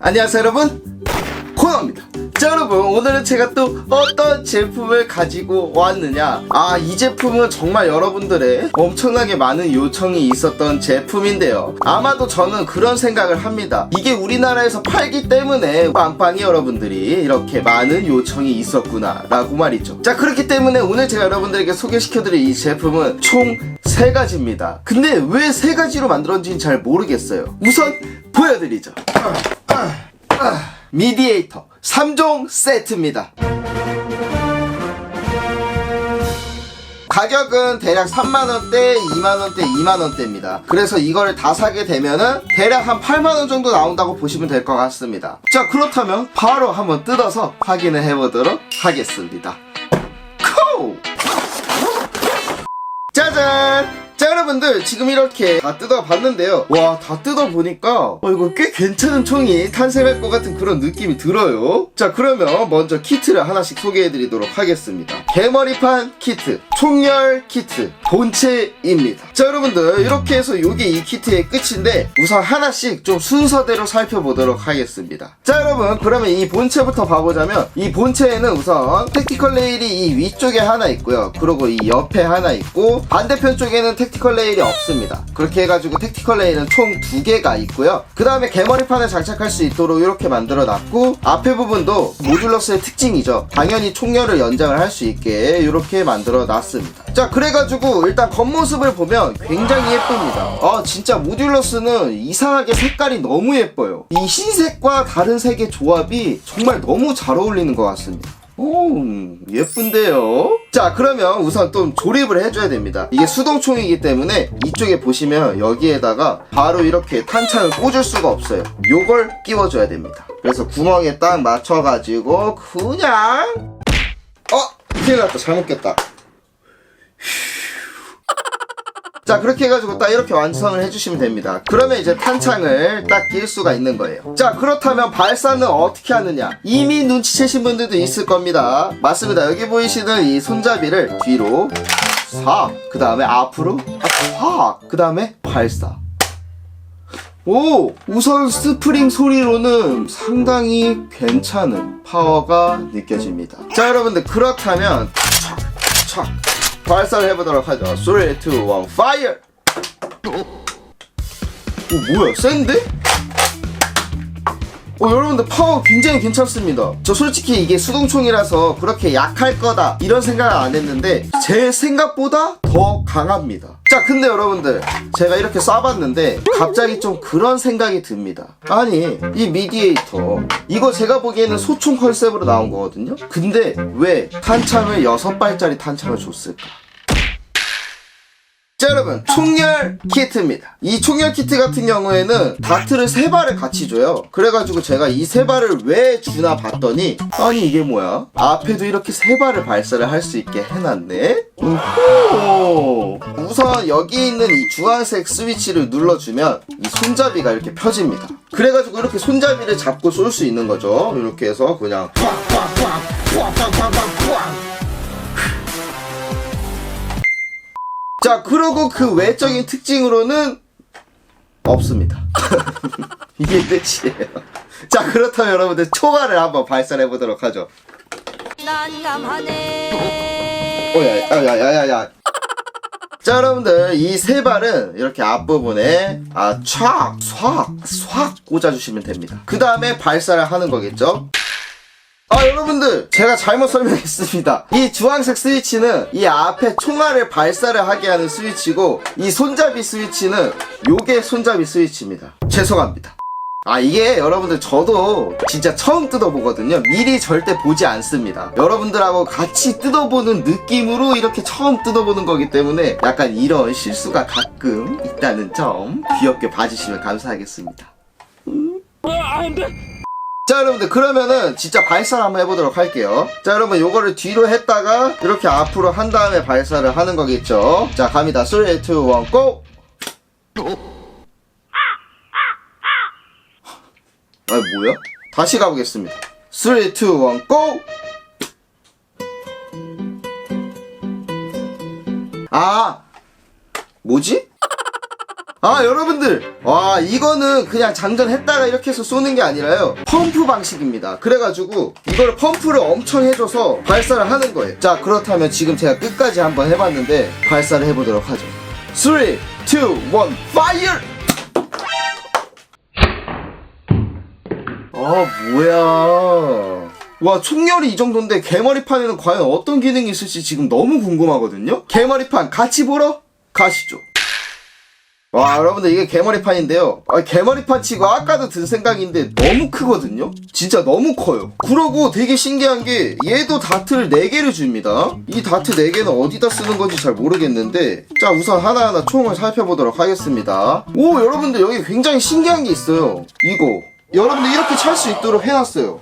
안녕하세요 여러분. 코너입니다. 자 여러분 오늘은 제가 또 어떤 제품을 가지고 왔느냐. 아 이 제품은 정말 여러분들의 엄청나게 많은 요청이 있었던 제품인데요. 아마도 저는 그런 생각을 합니다. 이게 우리나라에서 팔기 때문에 빵빵이 여러분들이 이렇게 많은 요청이 있었구나 라고 말이죠. 자 그렇기 때문에 오늘 제가 여러분들에게 소개시켜드릴 이 제품은 총세 가지입니다. 근데 왜세 가지로 만들어진지 잘 모르겠어요. 우선 보여드리죠 미디에이터 3종 세트입니다. 가격은 대략 3만원대, 2만원대, 2만원대입니다. 그래서 이거를 다 사게 되면은 대략 한 8만원 정도 나온다고 보시면 될 것 같습니다. 자, 그렇다면 바로 한번 뜯어서 확인을 해보도록 하겠습니다. 코! 짜잔! 자 여러분들 지금 이렇게 다 뜯어봤는데요. 와 다 뜯어보니까 어, 이거 꽤 괜찮은 총이 탄생할 것 같은 그런 느낌이 들어요. 자 그러면 먼저 키트를 하나씩 소개해드리도록 하겠습니다. 개머리판 키트 총열 키트 본체입니다. 자 여러분들 이렇게 해서 이게 이 키트의 끝인데 우선 하나씩 좀 순서대로 살펴보도록 하겠습니다. 자 여러분 그러면 이 본체부터 봐보자면 이 본체에는 우선 택티컬 레일이 이 위쪽에 하나 있고요. 그리고 이 옆에 하나 있고 반대편 쪽에는 택 티컬 레일이 없습니다. 그렇게 해가지고 택티컬 레일은 총 두 개가 있고요. 그 다음에 개머리판을 장착할 수 있도록 이렇게 만들어 놨고 앞에 부분도 모듈러스의 특징이죠. 당연히 총열을 연장을 할 수 있게 이렇게 만들어 놨습니다. 자 그래가지고 일단 겉모습을 보면 굉장히 예쁩니다. 아 진짜 모듈러스는 이상하게 색깔이 너무 예뻐요. 이 흰색과 다른 색의 조합이 정말 너무 잘 어울리는 것 같습니다 오, 예쁜데요? 자, 그러면 우선 좀 조립을 해줘야 됩니다. 이게 수동총이기 때문에 이쪽에 보시면 여기에다가 바로 이렇게 탄창을 꽂을 수가 없어요. 요걸 끼워줘야 됩니다. 그래서 구멍에 딱 맞춰가지고 그냥 어! 큰일 났다. 잘못 꼈다. 자 그렇게 해가지고 딱 이렇게 완성을 해주시면 됩니다. 그러면 이제 탄창을 딱 낄 수가 있는 거예요. 자 그렇다면 발사는 어떻게 하느냐? 이미 눈치채신 분들도 있을 겁니다. 맞습니다. 여기 보이시는 이 손잡이를 뒤로 싹그 다음에 앞으로 싹그 다음에 발사. 오! 우선 스프링 소리로는 상당히 괜찮은 파워가 느껴집니다. 자 여러분들 그렇다면 촥촥 발사를 해보도록 하죠 3, 2, 1, 파이어! 오 뭐야 센데? 어, 여러분들 파워 굉장히 괜찮습니다. 저 솔직히 이게 수동총이라서 그렇게 약할 거다 이런 생각을 안 했는데 제 생각보다 더 강합니다. 자 근데 여러분들 제가 이렇게 쏴봤는데 갑자기 좀 그런 생각이 듭니다. 아니 이 미디에이터 이거 제가 보기에는 소총 컨셉으로 나온 거거든요. 근데 왜 탄창을 6발짜리 탄창을 줬을까? 자 여러분 총열 키트입니다. 이 총열 키트 같은 경우에는 다트를 세 발을 같이 줘요. 그래가지고 제가 이 세 발을 왜 주나 봤더니 아니 이게 뭐야? 앞에도 이렇게 세 발을 발사를 할 수 있게 해놨네. 오호! 우선 여기 있는 이 주황색 스위치를 눌러주면 이 손잡이가 이렇게 펴집니다. 그래가지고 이렇게 손잡이를 잡고 쏠 수 있는 거죠. 이렇게 해서 그냥 자, 그리고 그 외적인 특징으로는 없습니다. 이게 끝이에요. 자, 그렇다면 여러분들 초과를 한번 발산해 보도록 하죠. 난감하네. 어, 야, 야, 야, 야, 야. 자, 여러분들, 이 세 발은 이렇게 앞부분에, 아, 촥, 쏴, 쏴 꽂아주시면 됩니다. 그 다음에 발사를 하는 거겠죠? 아, 여러분들, 제가 잘못 설명했습니다. 이 주황색 스위치는 이 앞에 총알을 발사를 하게 하는 스위치고, 이 손잡이 스위치는 요게 손잡이 스위치입니다. 죄송합니다. 아 이게 여러분들 저도 진짜 처음 뜯어보거든요 미리 절대 보지 않습니다 여러분들하고 같이 뜯어보는 느낌으로 이렇게 처음 뜯어보는 거기 때문에 약간 이런 실수가 가끔 있다는 점 귀엽게 봐주시면 감사하겠습니다 음. 자 여러분들 그러면은 진짜 발사를 한번 해보도록 할게요 자 여러분 요거를 뒤로 했다가 이렇게 앞으로 한 다음에 발사를 하는 거겠죠 자 갑니다 3, 2, 1, GO! 아 뭐야? 다시 가보겠습니다. 3, 2, 1, GO! 아 뭐지? 아 여러분들! 와 이거는 그냥 장전했다가 이렇게 해서 쏘는 게 아니라요. 펌프 방식입니다. 그래가지고 이걸 펌프를 엄청 해줘서 발사를 하는 거예요. 자 그렇다면 지금 제가 끝까지 한번 해봤는데 발사를 해보도록 하죠. 3, 2, 1, 파이어! 아 뭐야? 와 총열이 이 정도인데 개머리판에는 과연 어떤 기능이 있을지 지금 너무 궁금하거든요? 개머리판 같이 보러 가시죠 와 여러분들 이게 개머리판인데요. 아, 개머리판 치고 아까도 든 생각인데 너무 크거든요? 진짜 너무 커요. 그러고 되게 신기한 게 얘도 다트를 4개를 줍니다. 이 다트 4개는 어디다 쓰는 건지 잘 모르겠는데 자 우선 하나하나 총을 살펴보도록 하겠습니다. 오 여러분들 여기 굉장히 신기한 게 있어요. 이거. 여러분들 이렇게 찰 수 있도록 해놨어요.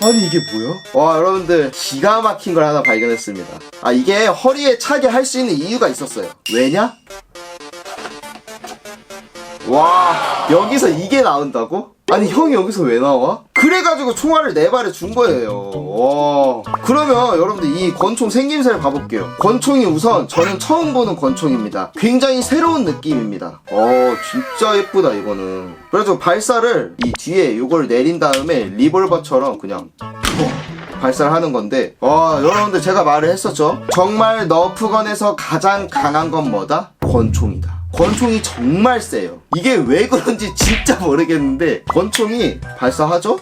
아니 이게 뭐야? 와 여러분들 기가 막힌 걸 하나 발견했습니다. 아 이게 허리에 차게 할 수 있는 이유가 있었어요. 왜냐? 와 여기서 이게 나온다고? 아니 형이 여기서 왜 나와? 그래가지고 총알을 네 발을 준 거예요. 와. 그러면 여러분들 이 권총 생김새를 봐볼게요. 권총이 우선 저는 처음 보는 권총입니다. 굉장히 새로운 느낌입니다. 어 진짜 예쁘다 이거는. 그래서 발사를 이 뒤에 이걸 내린 다음에 리볼버처럼 그냥 발사를 하는 건데 와 여러분들 제가 말을 했었죠? 정말 너프건에서 가장 강한 건 뭐다? 권총이다 권총이 정말 세요 이게 왜 그런지 진짜 모르겠는데 권총이 발사하죠?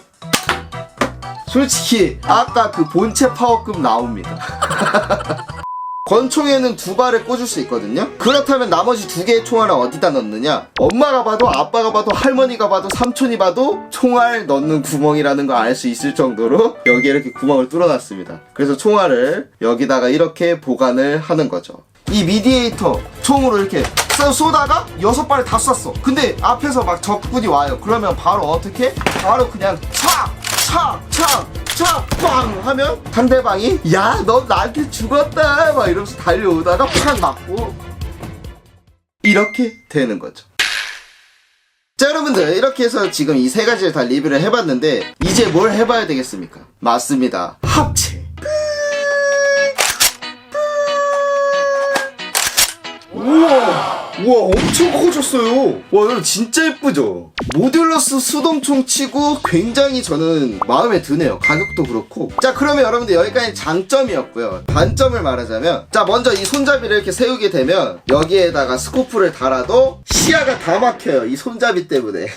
솔직히 아까 그 본체 파워급 나옵니다 권총에는 두 발을 꽂을 수 있거든요. 그렇다면 나머지 두 개의 총알은 어디다 넣느냐? 엄마가 봐도 아빠가 봐도 할머니가 봐도 삼촌이 봐도 총알 넣는 구멍이라는 걸 알 수 있을 정도로 여기에 이렇게 구멍을 뚫어놨습니다. 그래서 총알을 여기다가 이렇게 보관을 하는 거죠. 이 미디에이터 총으로 이렇게 쏘- 쏘다가 여섯 발을 다 쐈어. 근데 앞에서 막 적군이 와요. 그러면 바로 어떻게? 바로 그냥 촥! 촥! 촥! 촥! 빵! 하면 상대방이 야, 너 나한테 죽었다! 막 이러면서 달려오다가 팍 맞고 이렇게 되는 거죠. 자 여러분들 이렇게 해서 지금 이 세 가지를 다 리뷰를 해봤는데 이제 뭘 해봐야 되겠습니까? 맞습니다. 합체. 우와 엄청 커졌어요. 와 여러분 진짜 예쁘죠? 모듈러스 수동총 치고 굉장히 저는 마음에 드네요. 가격도 그렇고. 자 그러면 여러분들 여기까지 장점이었고요. 단점을 말하자면 자 먼저 이 손잡이를 이렇게 세우게 되면 여기에다가 스코프를 달아도 시야가 다 막혀요. 이 손잡이 때문에.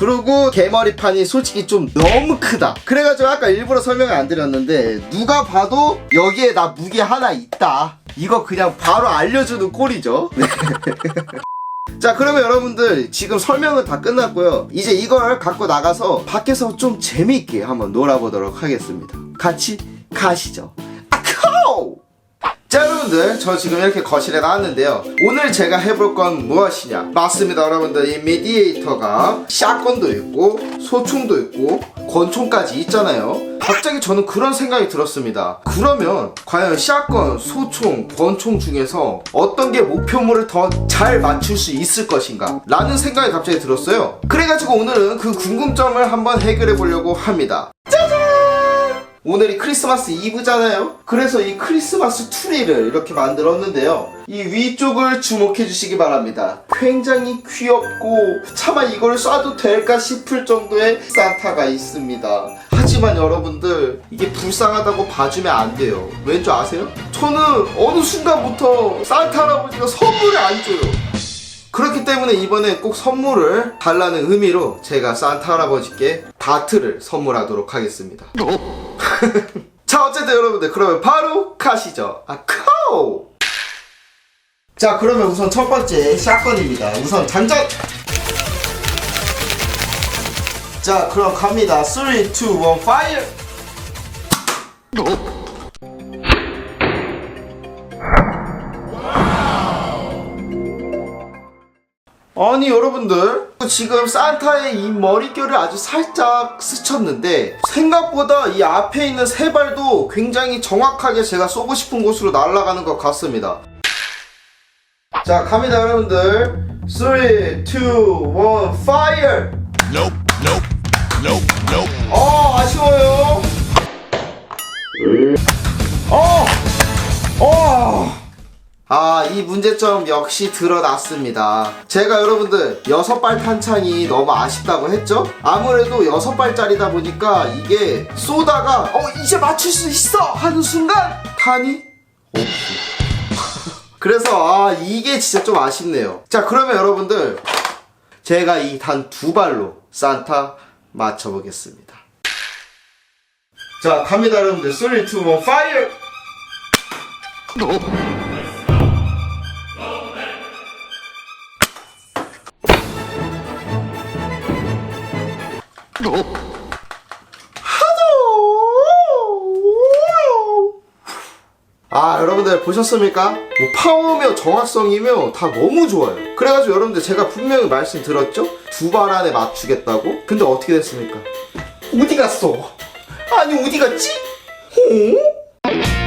그리고 개머리판이 솔직히 좀 너무 크다. 그래가지고 아까 일부러 설명을 안 드렸는데 누가 봐도 여기에 나 무기 하나 있다. 이거 그냥 바로 알려주는 꼴이죠. 네. 자 그러면 여러분들 지금 설명은 다 끝났고요. 이제 이걸 갖고 나가서 밖에서 좀 재미있게 한번 놀아보도록 하겠습니다. 같이 가시죠. 아카오! 자 여러분들 저 지금 이렇게 거실에 나왔는데요 오늘 제가 해볼 건 무엇이냐 맞습니다 여러분들 이 미디에이터가 샷건도 있고 소총도 있고 권총까지 있잖아요 갑자기 저는 그런 생각이 들었습니다 그러면 과연 샷건, 소총, 권총 중에서 어떤 게 목표물을 더 잘 맞출 수 있을 것인가 라는 생각이 갑자기 들었어요 그래가지고 오늘은 그 궁금점을 한번 해결해 보려고 합니다 오늘이 크리스마스 이브잖아요. 그래서 이 크리스마스 트리를 이렇게 만들었는데요. 이 위쪽을 주목해 주시기 바랍니다. 굉장히 귀엽고 차마 이걸 쏴도 될까 싶을 정도의 산타가 있습니다. 하지만 여러분들 이게 불쌍하다고 봐주면 안 돼요. 왠 줄 아세요? 저는 어느 순간부터 산타 할아버지가 선물을 안 줘요. 그렇기 때문에 이번에 꼭 선물을 달라는 의미로 제가 산타 할아버지께 다트를 선물하도록 하겠습니다. 자 어쨌든 여러분들 그러면 바로 가시죠 아카오 자 그러면 우선 첫 번째 샷건입니다 우선 장전 자 그럼 갑니다. 3, 2, 1 파이어 아니 여러분들. 지금 산타의 이 머릿결을 아주 살짝 스쳤는데 생각보다 이 앞에 있는 세 발도 굉장히 정확하게 제가 쏘고 싶은 곳으로 날아가는 것 같습니다. 자 갑니다 여러분들. 3, 2, 1 파이어 Nope. 어 아쉬워요 어! 어! 아, 이 문제점 역시 드러났습니다. 제가 여러분들 여섯 발 탄창이 너무 아쉽다고 했죠? 아무래도 여섯 발짜리다 보니까 이게 쏘다가 어 이제 맞출 수 있어 하는 순간 탄이 없어. 그래서 아 이게 진짜 좀 아쉽네요. 자 그러면 여러분들 제가 이 단 두 발로 산타 맞춰보겠습니다. 자 갑니다 여러분들 3, 2, 1 파이어러분들 보셨습니까? 뭐 파워며 정확성이며 다 너무 좋아요 그래가지고 여러분들 제가 분명히 말씀드렸죠? 두 발 안에 맞추겠다고? 근데 어떻게 됐습니까? 어디 갔어? 아니 어디 갔지? 어?